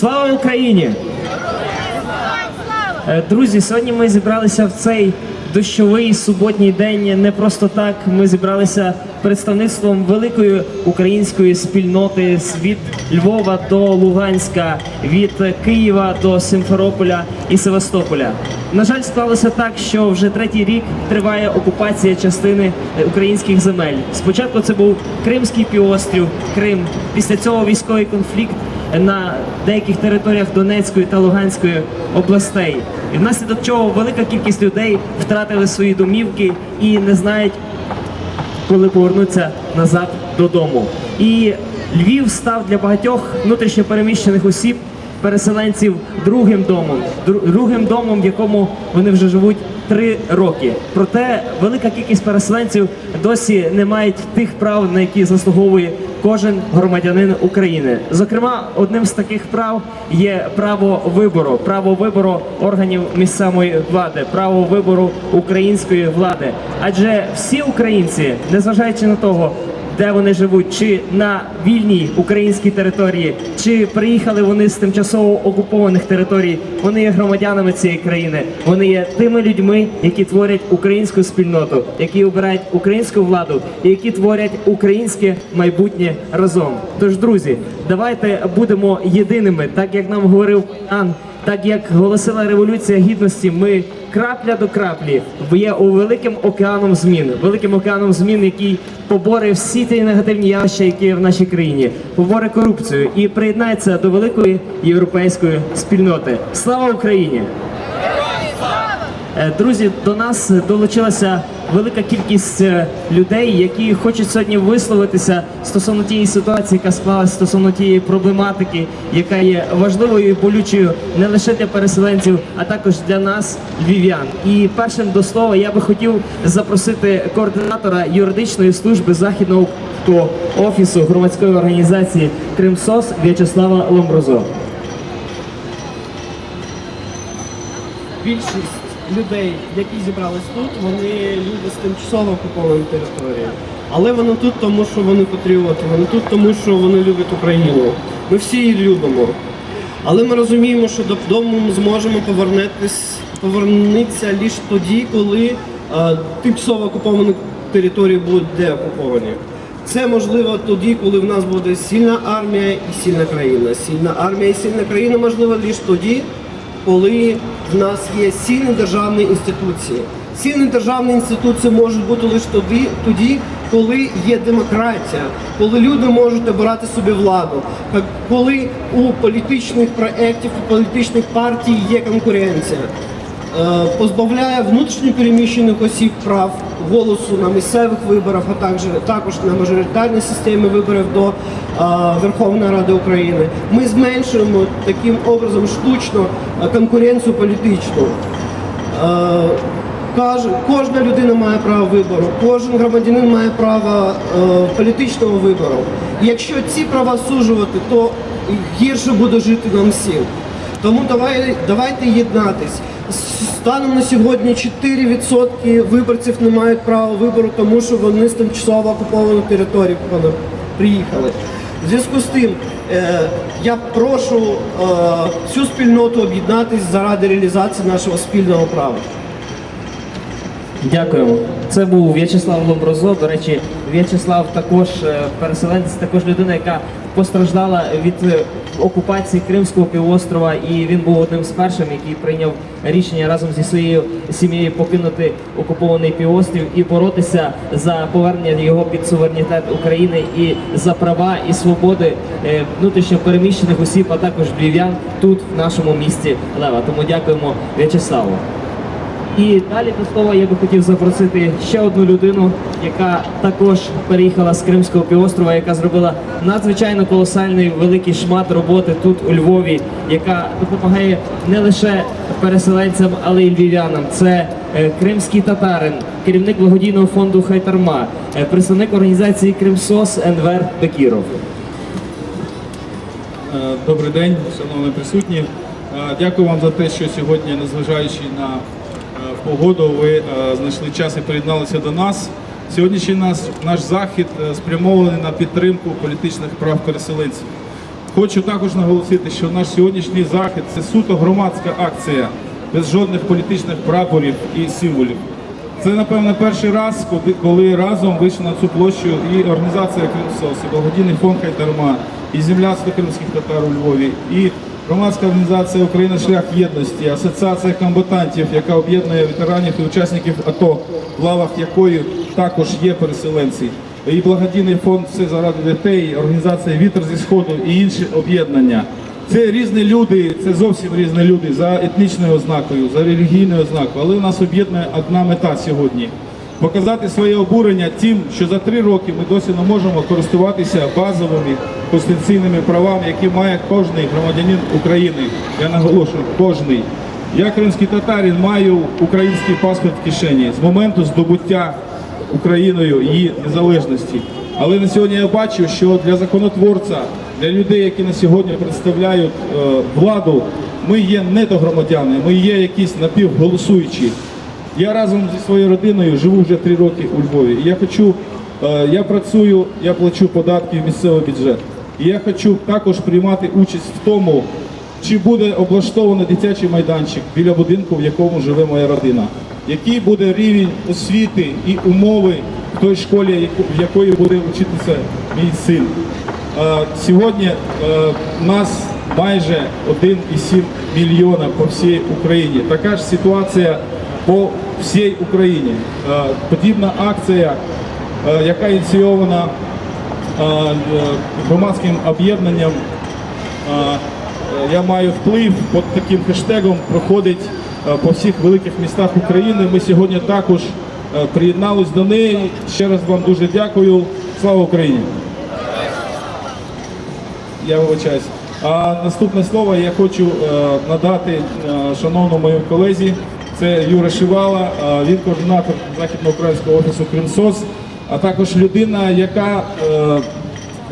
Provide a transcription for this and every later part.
Слава Україні! Е, Друзі, сьогодні ми зібралися в цей дощовий суботній день не просто так. Ми зібралися представництвом великої української спільноти від Львова до Луганська, від Києва до Симферополя і Севастополя. На жаль, склалося так, що вже третій рік триває окупація частини е, українських земель. Спочатку це був Кримський півострів, Крим. Після цього військовий конфлікт на деяких територіях Донецької та Луганської областей, і внаслідок чого велика кількість людей втратили свої домівки і не знають, коли повернуться назад додому. І Львів став для багатьох внутрішньопереміщених осіб. Переселенців другим домом, другим домом, в якому вони вже живуть три роки. Проте велика кількість переселенців досі не мають тих прав, на які заслуговує кожен громадянин України. Зокрема, одним з таких прав є право вибору, право вибору органів місцевої влади, право вибору української влади. Адже всі українці, незважаючи на того, де вони живуть, чи на вільній українській території, чи приїхали вони з тимчасово окупованих територій, вони є громадянами цієї країни. Вони є тими людьми, які творять українську спільноту, які обирають українську владу і які творять українське майбутнє разом. Тож, друзі, давайте будемо єдиними, так як нам говорив Ан. Так як голосила революція гідності, ми крапля до краплі є у великим океаном змін, великим океаном змін, який поборе всі ті негативні явища, які є в нашій країні, поборе корупцію і приєднається до великої європейської спільноти. Слава Україні! Е, Друзі, до нас долучилася велика кількість е, людей, які хочуть сьогодні висловитися стосовно тієї ситуації, яка склалася стосовно тієї проблематики, яка є важливою і болючою не лише для переселенців, а також для нас, львів'ян. І першим до слова я би хотів запросити координатора юридичної служби західного офісу громадської організації Кримсос В'ячеслава Ломброзо. більшість людей, які зібрались тут, вони люди з тимчасово окупованої території. Але вони тут, тому що вони патріоти, вони тут, тому що вони люблять Україну. Ми всі її любимо. Але ми розуміємо, що додому ми зможемо повернутися, лише тоді, коли е, тимчасово окуповані території будуть деокуповані. Це можливо тоді, коли в нас буде сильна армія і сильна країна. Сильна армія і сильна країна можливо лише тоді, коли в нас є сильні державні інституції. Сильні державні інституції можуть бути лише тоді, тоді, коли є демократія, коли люди можуть обирати собі владу, коли у політичних проєктів, у політичних партій є конкуренція. Е, позбавляє внутрішньо переміщених осіб прав голосу на місцевих виборах, а також, також на мажоритарній системі виборів до Верховної Ради України. Ми зменшуємо таким образом штучно конкуренцію політичну. Кожна людина має право вибору, кожен громадянин має право політичного вибору. Якщо ці права сужувати, то гірше буде жити нам всім. Тому давай, давайте єднатись. Станом на сьогодні 4% виборців не мають права вибору, тому що вони з тимчасово окупованої території приїхали. В зв'язку з тим е, я прошу е, всю спільноту об'єднатись заради реалізації нашого спільного права. Дякуємо. Це був В'ячеслав Лоброзов. До речі, В'ячеслав також е, переселенець, також людина, яка постраждала від е, окупації Кримського півострова, і він був одним з першим, який прийняв рішення разом зі своєю сім'єю покинути окупований півострів і боротися за повернення його під суверенітет України і за права і свободи е, внутрішньо переміщених осіб, а також львів'ян тут, в нашому місті Лева. Тому дякуємо В'ячеславу. І далі до слова я би хотів запросити ще одну людину, яка також переїхала з Кримського півострова, яка зробила надзвичайно колосальний великий шмат роботи тут у Львові, яка допомагає не лише переселенцям, але й львів'янам. Це е, кримський татарин, керівник благодійного фонду Хайтарма, е, представник організації Кримсос Енвер Бекіров. Е, Добрий день, шановні присутні. Дякую вам за те, що сьогодні, незважаючи на погоду, ви е, знайшли час і приєдналися до нас. Сьогоднішній наш, наш захід е, спрямований на підтримку політичних прав переселенців. Хочу також наголосити, що наш сьогоднішній захід це суто громадська акція без жодних політичних прапорів і символів. Це, напевно, перший раз, коли, разом вийшли на цю площу і організація Кримсос, і благодійний фонд Хайдарма, і земляцтво кримських татар у Львові, і громадська організація Україна шлях єдності, асоціація комбатантів, яка об'єднує ветеранів і учасників АТО, в лавах якої також є переселенці. І благодійний фонд все заради дітей, організація Вітер зі Сходу і інші об'єднання. Це різні люди, це зовсім різні люди за етнічною ознакою, за релігійною ознакою, але нас об'єднує одна мета сьогодні. Показати своє обурення тим, що за три роки ми досі не можемо користуватися базовими конституційними правами, які має кожний громадянин України. Я наголошую, кожний. Я кримський татарин маю український паспорт в кишені з моменту здобуття Україною її незалежності. Але на сьогодні я бачу, що для законотворця, для людей, які на сьогодні представляють е, владу, ми є недогромадяни, ми є якісь напівголосуючі. Я разом зі своєю родиною живу вже три роки у Львові. І я хочу, е, я працюю, я плачу податки в місцевий бюджет. І я хочу також приймати участь в тому, чи буде облаштовано дитячий майданчик біля будинку, в якому живе моя родина. Який буде рівень освіти і умови в той школі, в якої буде вчитися мій син. Е, Сьогодні е, нас майже 1,7 мільйона по всій Україні. Така ж ситуація по всій Україні. Е, Подібна акція, яка ініційована громадським об'єднанням е, я маю вплив під таким хештегом проходить е, по всіх великих містах України. Ми сьогодні також е, приєднались до неї. Ще раз вам дуже дякую. Слава Україні! Я вибачаюсь. А наступне слово я хочу е, надати е, шановному моєму колезі. Це Юра Шивала, е, він координатор західноукраїнського офісу Кримсос, а також людина, яка е,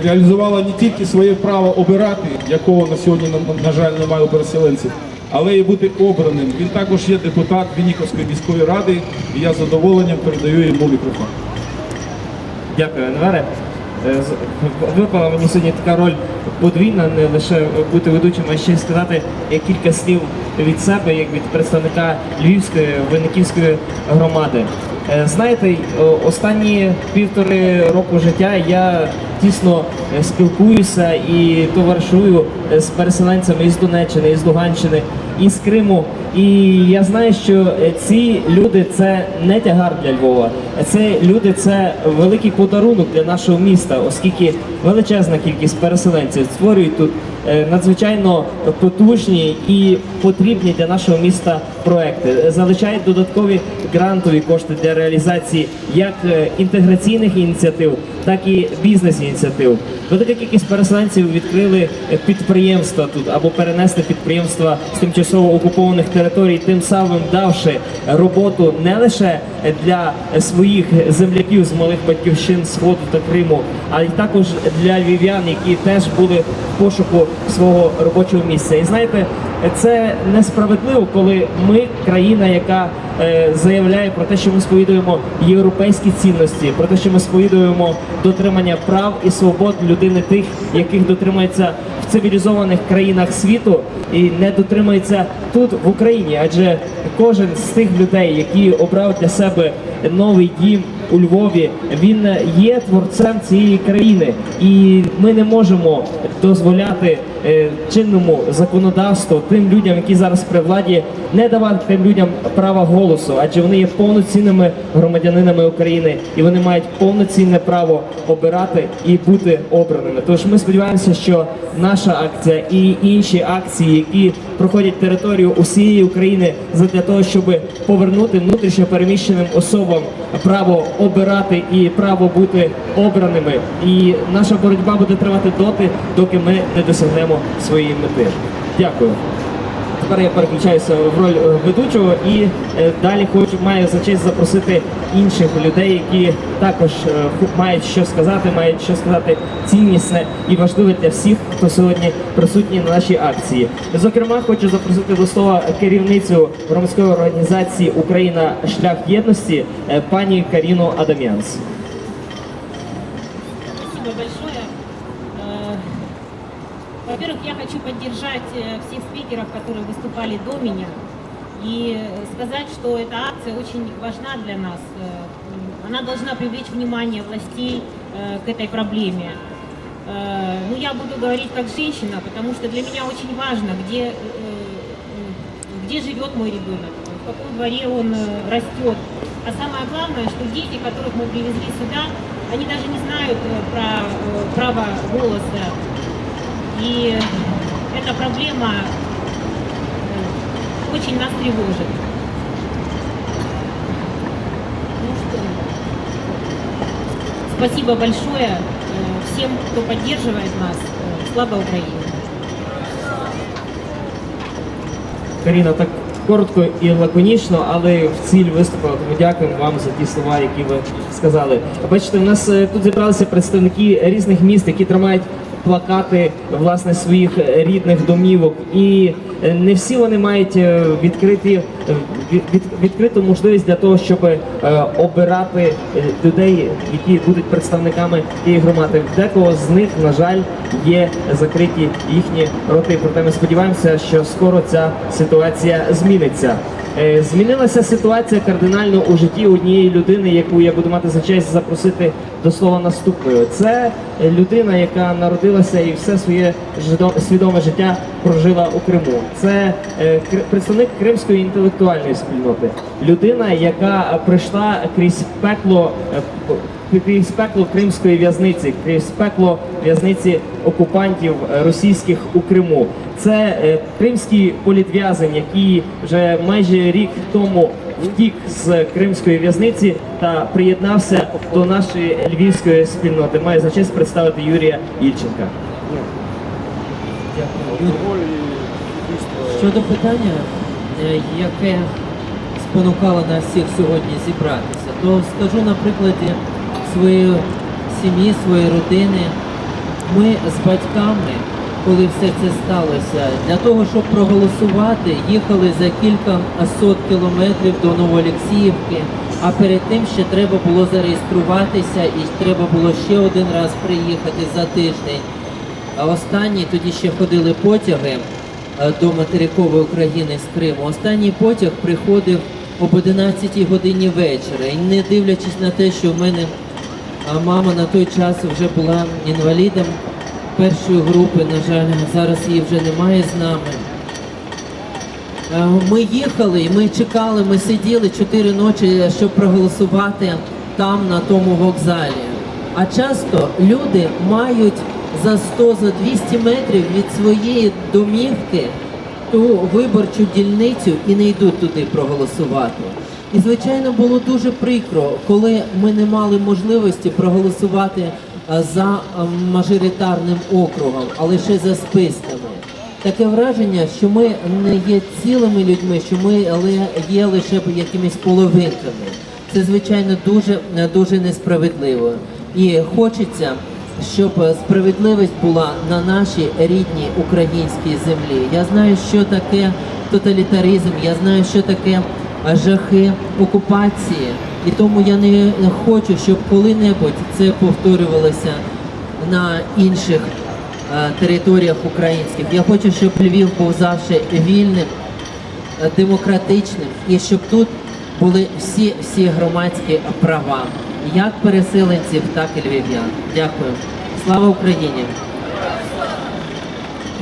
реалізувала не тільки своє право обирати, якого на сьогодні, на, жаль, немає у переселенців, але і бути обраним. Він також є депутат Вінніковської міської ради, і я з задоволенням передаю йому мікрофон. Дякую, Анваре. Е, Випала мені сьогодні така роль подвійна, не лише бути ведучим, а ще сказати кілька слів від себе, як від представника Львівської виниківської громади. Е, Знаєте, останні півтори року життя я тісно е, спілкуюся і товаришую е, з переселенцями із Донеччини, із Луганщини, із Криму. І я знаю, що ці люди це не тягар для Львова. Це люди, це великий подарунок для нашого міста, оскільки величезна кількість переселенців створюють тут надзвичайно потужні і потрібні для нашого міста проекти. залишають Залучають додаткові грантові кошти для реалізації як е, інтеграційних ініціатив, так і бізнес-ініціатив. Велика кількість переселенців відкрили е, підприємства тут або перенесли підприємства з тимчасово окупованих територій, тим самим давши роботу не лише для своїх земляків з малих батьківщин Сходу та Криму, а й також для львів'ян, які теж були в пошуку свого робочого місця. І знаєте, це несправедливо, коли ми країна, яка е, заявляє про те, що ми сповідуємо європейські цінності, про те, що ми сповідуємо дотримання прав і свобод людини тих, яких дотримується цивілізованих країнах світу, і не дотримується тут в Україні. Адже кожен з тих людей, які обрав для себе новий дім у Львові, він є творцем цієї країни, і ми не можемо дозволяти е, чинному законодавству тим людям, які зараз при владі, не давати тим людям права голосу, адже вони є повноцінними громадянинами України і вони мають повноцінне право обирати і бути обраними. Тож ми сподіваємося, що наша акція і інші акції, які проходять територію усієї України, для того, щоб повернути внутрішньо переміщеним особам право обирати і право бути обраними. І наша боротьба буде тривати доти, доки ми не досягнемо своєї мети. Дякую. Тепер я переключаюся в роль е, ведучого і е, далі хочу маю за честь запросити інших людей, які також е, мають що сказати, мають що сказати ціннісне і важливе для всіх, хто сьогодні присутній на нашій акції. Зокрема, хочу запросити до слова керівницю громадської організації Україна шлях єдності пані Каріну Адам'янс. Во-первых, я хочу поддержать э, всех спикеров, которые выступали до меня, и э, сказать, что эта акция очень важна для нас. Э, Она должна привлечь внимание властей к этой проблеме. Ну, я буду говорить как женщина, потому что для меня очень важно, где, где живет мой ребенок, в каком дворе он растет. А самое главное, что дети, которых мы привезли сюда, они даже не знают про право голоса. И эта проблема э, очень нас тревожит. Ну что, спасибо большое э, всем, кто поддерживает нас. Э, Слава Украине! Каріна, так коротко і лаконічно, але в ціль виступила. Тому дякуємо вам за ті слова, які ви сказали. Бачите, у нас е, тут зібралися представники різних міст, які тримають плакати власне своїх рідних домівок. І е, не всі вони мають е, відкриті е, від, від- відкриту можливість для того, щоб обирати людей, які будуть представниками тієї громади. Декого з них, на жаль, є закриті їхні роти. Проте ми сподіваємося, що скоро ця ситуація зміниться. Змінилася ситуація кардинально у житті однієї людини, яку я буду мати за честь запросити до слова наступною. Це людина, яка народилася і все своє свідоме життя прожила у Криму. Це е, представник кримської інтелектуальної спільноти, людина, яка прийшла крізь пекло. е, крізь пекло кримської в'язниці, крізь пекло в'язниці окупантів е, російських у Криму. Це кримський політв'язень, який вже майже рік тому втік з кримської в'язниці та приєднався до нашої львівської спільноти. Маю за честь представити Юрія Ільченка. Дякую. Щодо питання, е, яке спонукало нас всіх сьогодні зібратися, то скажу на прикладі своєї сім'ї, своєї родини. Ми з батьками, коли все це сталося, для того, щоб проголосувати, їхали за кілька сот кілометрів до Новоолексіївки, а перед тим ще треба було зареєструватися і треба було ще один раз приїхати за тиждень. А останні тоді ще ходили потяги е, до материкової України з Криму. Останній потяг приходив об 11 годині вечора. І не дивлячись на те, що в мене мама на той час вже була інвалідом першої групи, на жаль, зараз її вже немає з нами. Е, Ми їхали, ми чекали, ми сиділи чотири ночі, щоб проголосувати там, на тому вокзалі. А часто люди мають за 100 за 200 метрів від своєї домівки ту виборчу дільницю і не йдуть туди проголосувати. І звичайно було дуже прикро, коли ми не мали можливості проголосувати за е, мажоритарним округом, а лише за списками. Таке враження, що ми не є цілими людьми, що ми є лише якимись половинками. Це звичайно дуже дуже несправедливо. І хочеться, щоб справедливість була на нашій рідній українській землі. Я знаю, що таке тоталітаризм, я знаю, що таке жахи окупації, і тому я не хочу, щоб коли-небудь це повторювалося на інших е, територіях українських. Я хочу, щоб Львів був завжди вільним, е, демократичним і щоб тут були всі всі громадські права, як переселенців, так і львів'ян. Дякую. Слава Україні!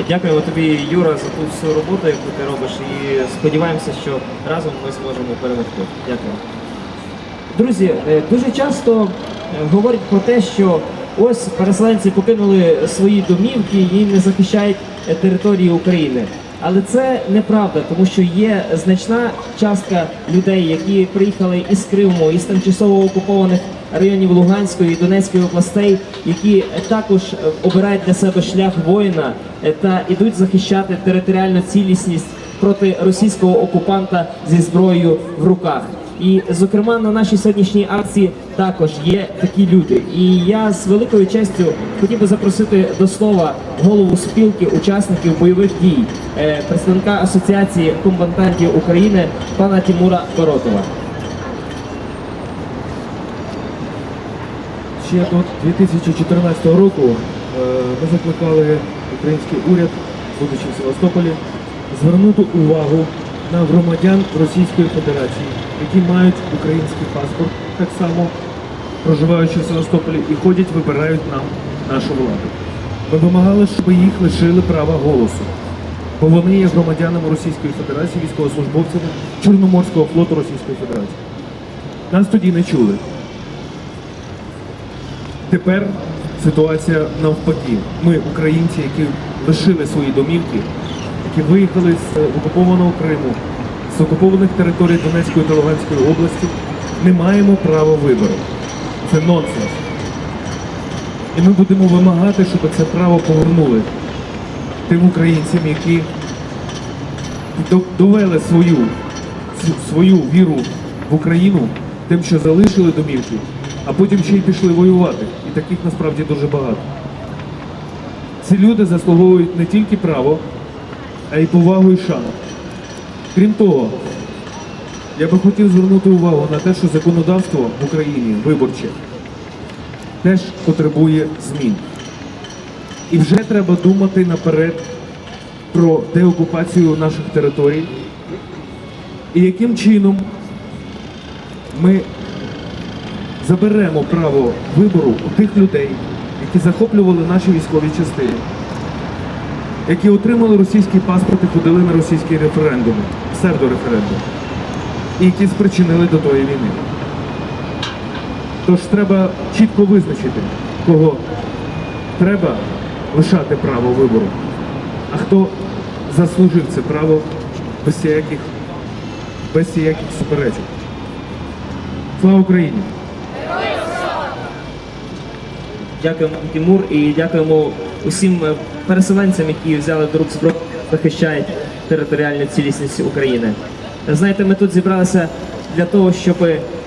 Дякуємо тобі, Юра, за ту всю роботу, яку ти робиш, і сподіваємося, що разом ми зможемо перемогти. Дякую. Друзі, е, дуже часто е, говорять про те, що ось переселенці покинули свої домівки і не захищають е, території України. Але це неправда, тому що є значна частка людей, які приїхали із Криму, із тимчасово окупованих районів Луганської і Донецької областей, які також обирають для себе шлях воїна та ідуть захищати територіальну цілісність проти російського окупанта зі зброєю в руках. І, зокрема, на нашій сьогоднішній акції також є такі люди. І я з великою честю хотів би запросити до слова голову спілки учасників бойових дій, е, представника Асоціації комбатантів України пана Тимура Боротова. Ще до 2014 року е, ми закликали український уряд будучи в Севастополі, звернути увагу на громадян Російської Федерації, які мають український паспорт, так само проживаючи в Севастополі, і ходять, вибирають нам нашу владу. Ми вимагали, щоб їх лишили права голосу, бо вони є громадянами Російської Федерації, військовослужбовцями Чорноморського флоту Російської Федерації. Нас тоді не чули. Тепер ситуація навпаки. Ми, українці, які лишили свої домівки, які виїхали з окупованого Криму, з окупованих територій Донецької та Луганської області, не маємо права вибору. Це нонсенс. І ми будемо вимагати, щоб це право повернули тим українцям, які довели свою, свою віру в Україну тим, що залишили домівки, а потім ще й пішли воювати. І таких насправді дуже багато. Ці люди заслуговують не тільки право, а й повагу і шану. Крім того, я би хотів звернути увагу на те, що законодавство в Україні виборче теж потребує змін. І вже треба думати наперед про деокупацію наших територій і яким чином ми заберемо право вибору у тих людей, які захоплювали наші військові частини, які отримали російський паспорт і ходили на російські референдуми, псевдореферендуми, які спричинили до тої війни. Тож треба чітко визначити, кого треба лишати право вибору, а хто заслужив це право без всяких, без всяких суперечок. Слава Україні! Дякуємо Тимур і дякуємо усім е, переселенцям, які взяли до рук зброю, захищають територіальну цілісність України. Знаєте, ми тут зібралися для того, щоб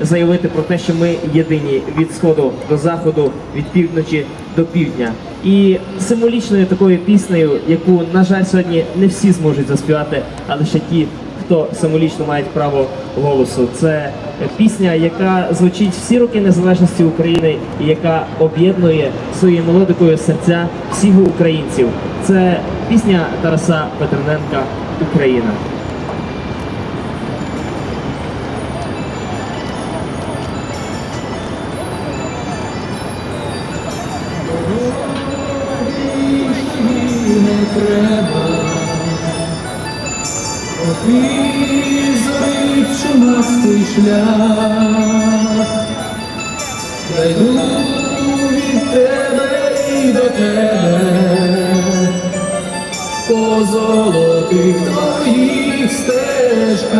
заявити про те, що ми єдині від сходу до заходу, від півночі до півдня. І символічною такою піснею, яку, на жаль, сьогодні не всі зможуть заспівати, а лише ті, хто символічно мають право голосу. Це пісня, яка звучить всі роки незалежності України і яка об'єднує своєю мелодикою серця всіх українців. Це пісня Тараса Петрененка Україна. Чумастий шлях, я йду від тебе і до тебе, по золотих твоїх стежках.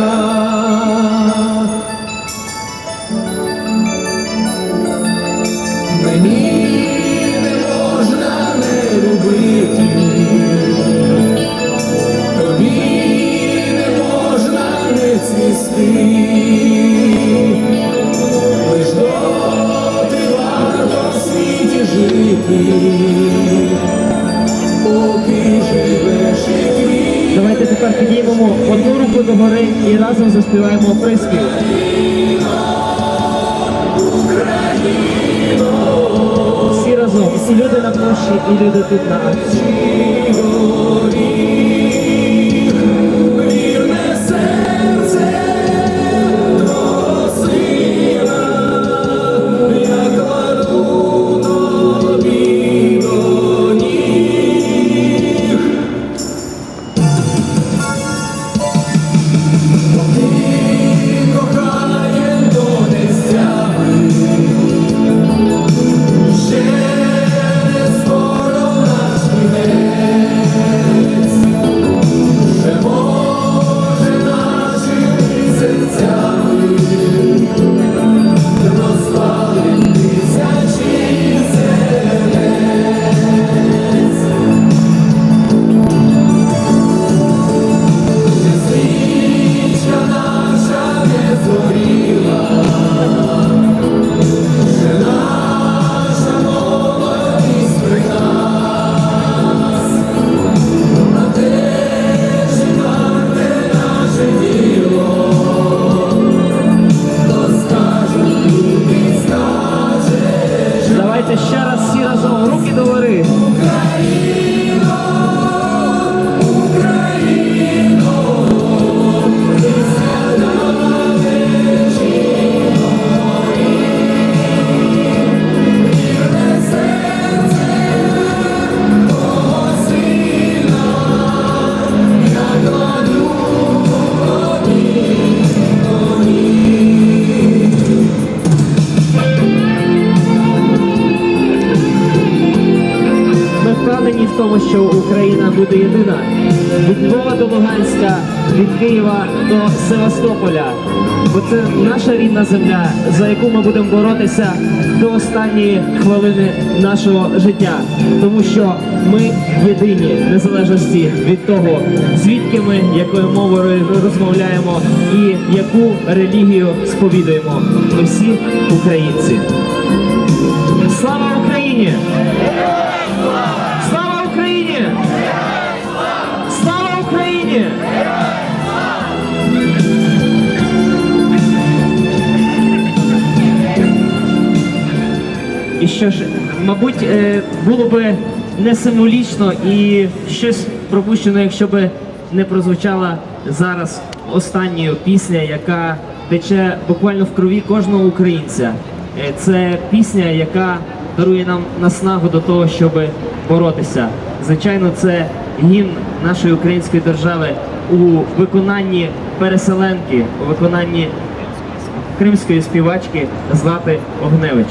Мені не можна не любити. Разом заспіваємо приспів. Всі разом, і люди на площі, і люди тут на акції. Буде єдина. Від Львова до Луганська, від Києва до Севастополя. Бо це наша рідна земля, за яку ми будемо боротися до останньої хвилини нашого життя. Тому що ми в єдині, незалежності від того, звідки ми, якою мовою розмовляємо і яку релігію сповідуємо. Ми всі українці. Слава Україні! Україні! І що ж, мабуть, е, було би не символічно і щось пропущено, якщо би не прозвучала зараз остання пісня, яка тече буквально в крові кожного українця. Е, Це пісня, яка дарує нам наснагу до того, щоб боротися. Звичайно, це гімн нашої української держави у виконанні переселенки, у виконанні кримської співачки Злати Огневич.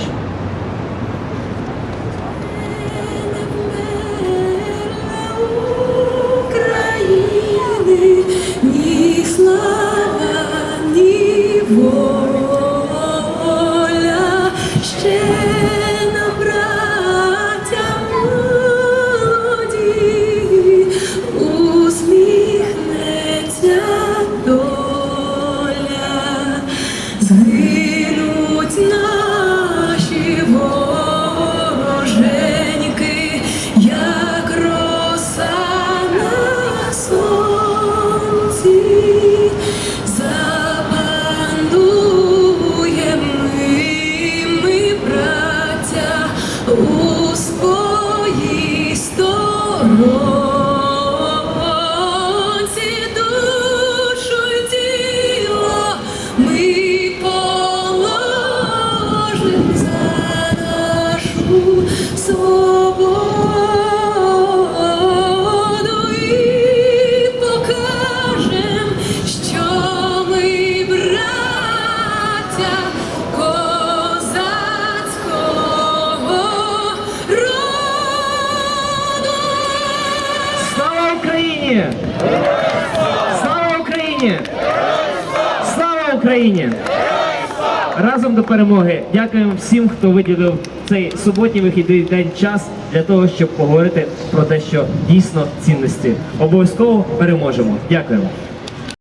Україні! Разом до перемоги! Дякуємо всім, хто виділив цей суботній вихідний день час для того, щоб поговорити про те, що дійсно цінності. Обов'язково переможемо. Дякуємо.